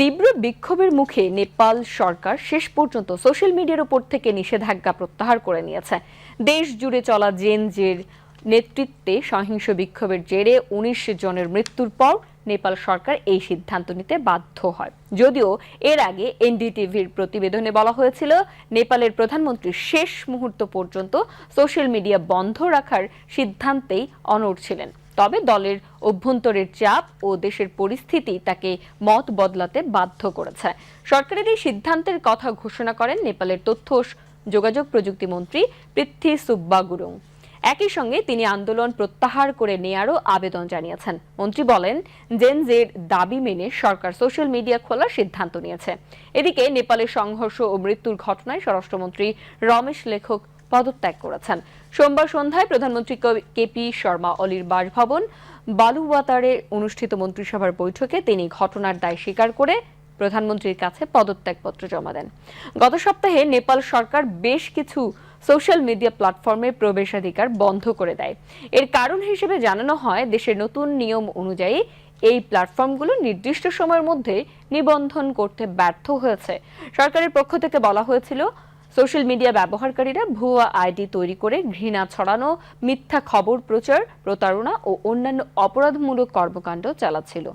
তীব্র বিক্ষোভের মুখে নেপাল সরকার শেষ পর্যন্ত সোশ্যাল মিডিয়ার উপর থেকে নিষেধাজ্ঞা প্রত্যাহার করে নিয়েছে। দেশ জুড়ে চলা জেনজের নেতৃত্বে সহিংস বিক্ষোভের জেরে উনিশ জনের মৃত্যুর পর নেপাল সরকার এই সিদ্ধান্ত নিতে বাধ্য হয়। যদিও এর আগে এনডিটিভির প্রতিবেদনে বলা হয়েছিল, নেপালের প্রধানমন্ত্রী শেষ মুহূর্ত পর্যন্ত সোশ্যাল মিডিয়া বন্ধ রাখার সিদ্ধান্তেই অনড় ছিলেন। তবে দলের অভ্যন্তরের চাপ ও দেশের পরিস্থিতি তাকে মত বদলাতে বাধ্য করেছে। সরকারের এই সিদ্ধান্তের কথা ঘোষণা করেন নেপালের তথ্য যোগাযোগ প্রযুক্তি মন্ত্রী পৃথ্বী সুব্বা গুরুং একই সঙ্গে তিনি আন্দোলন প্রত্যাহার করে নেয়ারও আবেদন জানিয়েছেন। মন্ত্রী বলেন জেনজের দাবি মেনে সরকার সোশ্যাল মিডিয়া খোলার সিদ্ধান্ত নিয়েছে। এদিকে নেপালের সংঘর্ষ ও মৃত্যুর ঘটনায় স্বরাষ্ট্রমন্ত্রী রমেশ লেখক পদত্যাগ করেছেন। সোমবার সন্ধ্যায় প্রধানমন্ত্রী কেপি শর্মা অলির বাসভবন বালুওয়াতারে অনুষ্ঠিত মন্ত্রিসভার বৈঠকে তিনি ঘটনার দায় স্বীকার করে প্রধানমন্ত্রীর কাছে পদত্যাগপত্র জমা দেন। গত সপ্তাহে নেপাল সরকার বেশ কিছু সোশ্যাল মিডিয়া প্ল্যাটফর্মে প্রবেশাধিকার বন্ধ করে দেয়। এর কারণ হিসেবে জানানো হয়, দেশের নতুন নিয়ম অনুযায়ী এই প্ল্যাটফর্মগুলো নির্দিষ্ট সময়ের মধ্যে নিবন্ধন করতে ব্যর্থ হয়েছে। সরকারের পক্ষ থেকে বলা হয়েছিল সোশ্যাল মিডিয়া ব্যবহারকারীরা ভুয়া আইডি তৈরি করে ঘৃণা ছড়ানো, মিথ্যা খবর প্রচার, প্রতারণা ও অন্যান্য অপরাধমূলক কর্মকাণ্ড চালাচ্ছিল।